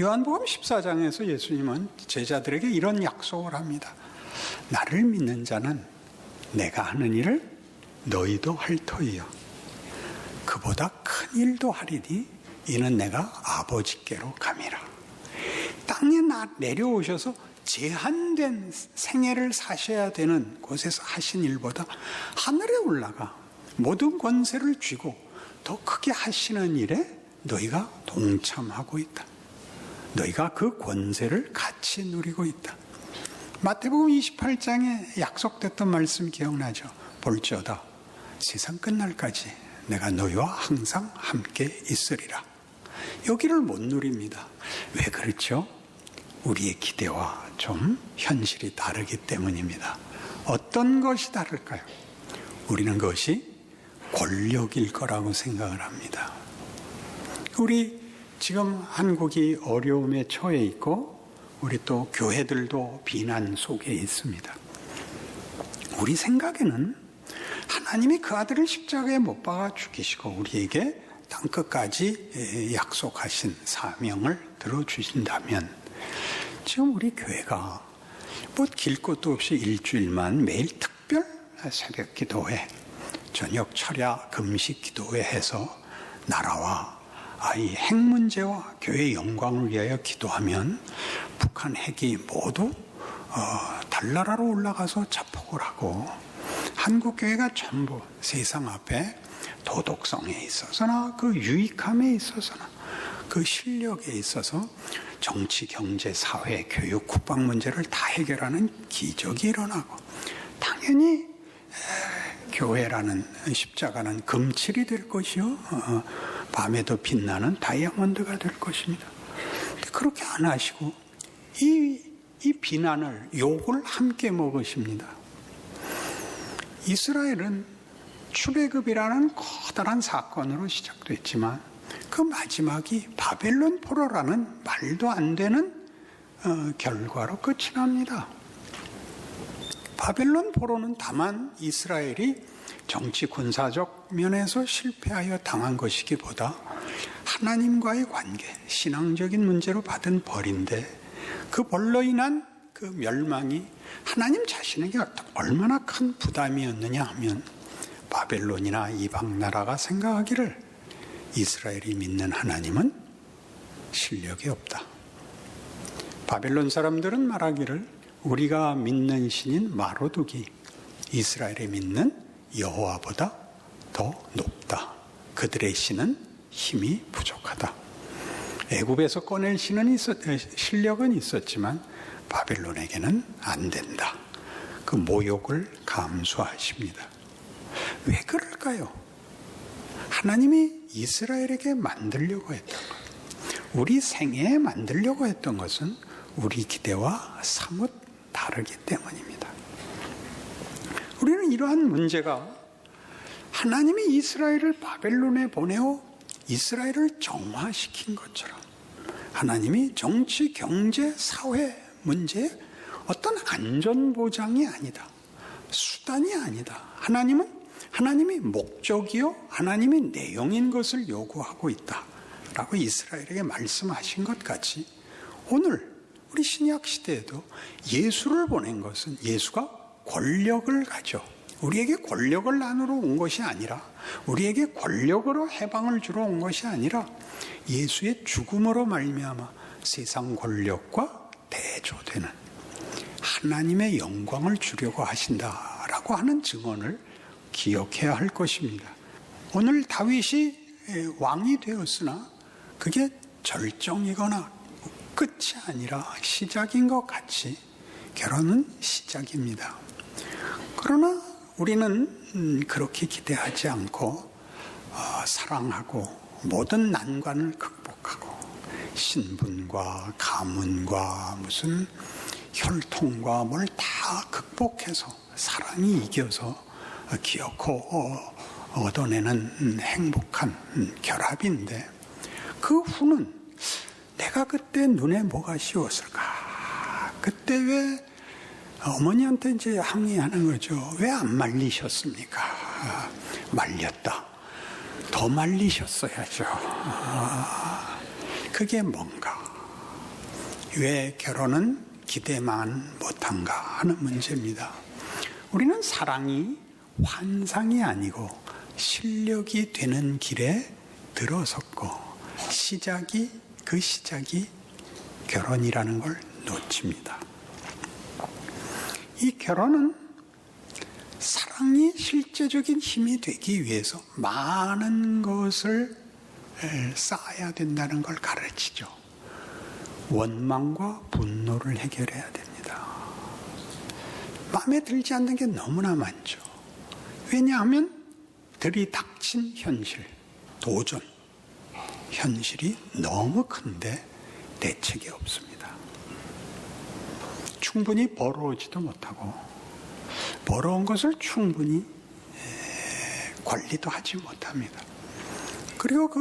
요한복음 14장에서 예수님은 제자들에게 이런 약속을 합니다. 나를 믿는 자는 내가 하는 일을 너희도 할 터이요. 그보다 큰 일도 하리니 이는 내가 아버지께로 감이라. 땅에 나 내려오셔서 제한된 생애를 사셔야 되는 곳에서 하신 일보다 하늘에 올라가 모든 권세를 쥐고 더 크게 하시는 일에 너희가 동참하고 있다. 너희가 그 권세를 같이 누리고 있다. 마태복음 28장에 약속됐던 말씀 기억나죠? 볼지어다 세상 끝날까지 내가 너희와 항상 함께 있으리라. 여기를 못 누립니다. 왜 그렇죠? 우리의 기대와 좀 현실이 다르기 때문입니다. 어떤 것이 다를까요? 우리는 그것이 권력일 거라고 생각을 합니다. 우리 지금 한국이 어려움에 처해 있고 우리 또 교회들도 비난 속에 있습니다. 우리 생각에는 하나님이 그 아들을 십자가에 못 박아 죽이시고 우리에게 땅 끝까지 약속하신 사명을 들어주신다면 지금 우리 교회가 뭐길 것도 없이 일주일만 매일 특별 새벽 기도회, 저녁 철야 금식 기도회 해서 나라와 이 핵 문제와 교회 영광을 위하여 기도하면 북한 핵이 모두 어, 달나라로 올라가서 자폭을 하고 한국 교회가 전부 세상 앞에 도덕성에 있어서나 그 유익함에 있어서나 그 실력에 있어서 정치, 경제, 사회, 교육, 국방 문제를 다 해결하는 기적이 일어나고 당연히 교회라는 십자가는 금칠이 될 것이요. 어, 밤에도 빛나는 다이아몬드가 될 것입니다. 그렇게 안 하시고 이, 이 비난을 욕을 함께 먹으십니다. 이스라엘은 출애굽이라는 커다란 사건으로 시작됐지만 그 마지막이 바벨론 포로라는 말도 안 되는 어, 결과로 끝이 납니다. 바벨론 포로는 다만 이스라엘이 정치 군사적 면에서 실패하여 당한 것이기보다 하나님과의 관계, 신앙적인 문제로 받은 벌인데 그 벌로 인한 그 멸망이 하나님 자신에게 얼마나 큰 부담이었느냐 하면 바벨론이나 이방 나라가 생각하기를 이스라엘이 믿는 하나님은 실력이 없다. 바벨론 사람들은 말하기를 우리가 믿는 신인 마로둑이 이스라엘이 믿는 여호와보다 더 높다. 그들의 신은 힘이 부족하다. 애굽에서 꺼낼 신은 있었, 실력은 있었지만 바벨론에게는 안 된다. 그 모욕을 감수하십니다. 왜 그럴까요? 하나님이 이스라엘에게 만들려고 했던 것, 우리 생애에 만들려고 했던 것은 우리 기대와 사뭇 다르기 때문입니다. 이러한 문제가 하나님이 이스라엘을 바벨론에 보내어 이스라엘을 정화시킨 것처럼 하나님이 정치, 경제, 사회 문제에 어떤 안전보장이 아니다. 수단이 아니다. 하나님은 하나님이 목적이요, 하나님이 내용인 것을 요구하고 있다. 라고 이스라엘에게 말씀하신 것 같이 오늘 우리 신약 시대에도 예수를 보낸 것은 예수가 권력을 가져 우리에게 권력을 나누러 온 것이 아니라 우리에게 권력으로 해방을 주러 온 것이 아니라 예수의 죽음으로 말미암아 세상 권력과 대조되는 하나님의 영광을 주려고 하신다라고 하는 증언을 기억해야 할 것입니다. 오늘 다윗이 왕이 되었으나 그게 절정이거나 끝이 아니라 시작인 것 같이 결혼은 시작입니다. 그러나 우리는 그렇게 기대하지 않고 어, 사랑하고 모든 난관을 극복하고 신분과 가문과 무슨 혈통과 뭘 다 극복해서 사랑이 이겨서 기어코 어, 얻어내는 행복한 결합인데 그 후는 내가 그때 눈에 뭐가 씌웠을까? 그때 왜 어머니한테 이제 항의하는 거죠. 왜 안 말리셨습니까? 말렸다. 더 말리셨어야죠. 그게 뭔가? 왜 결혼은 기대만 못한가 하는 문제입니다. 우리는 사랑이 환상이 아니고 실력이 되는 길에 들어섰고 시작이 그 시작이 결혼이라는 걸 놓칩니다. 이 결혼은 사랑이 실제적인 힘이 되기 위해서 많은 것을 쌓아야 된다는 걸 가르치죠. 원망과 분노를 해결해야 됩니다. 마음에 들지 않는 게 너무나 많죠. 왜냐하면 들이닥친 현실, 도전, 현실이 너무 큰데 대책이 없습니다. 충분히 벌어오지도 못하고 벌어온 것을 충분히 관리도 하지 못합니다. 그리고 그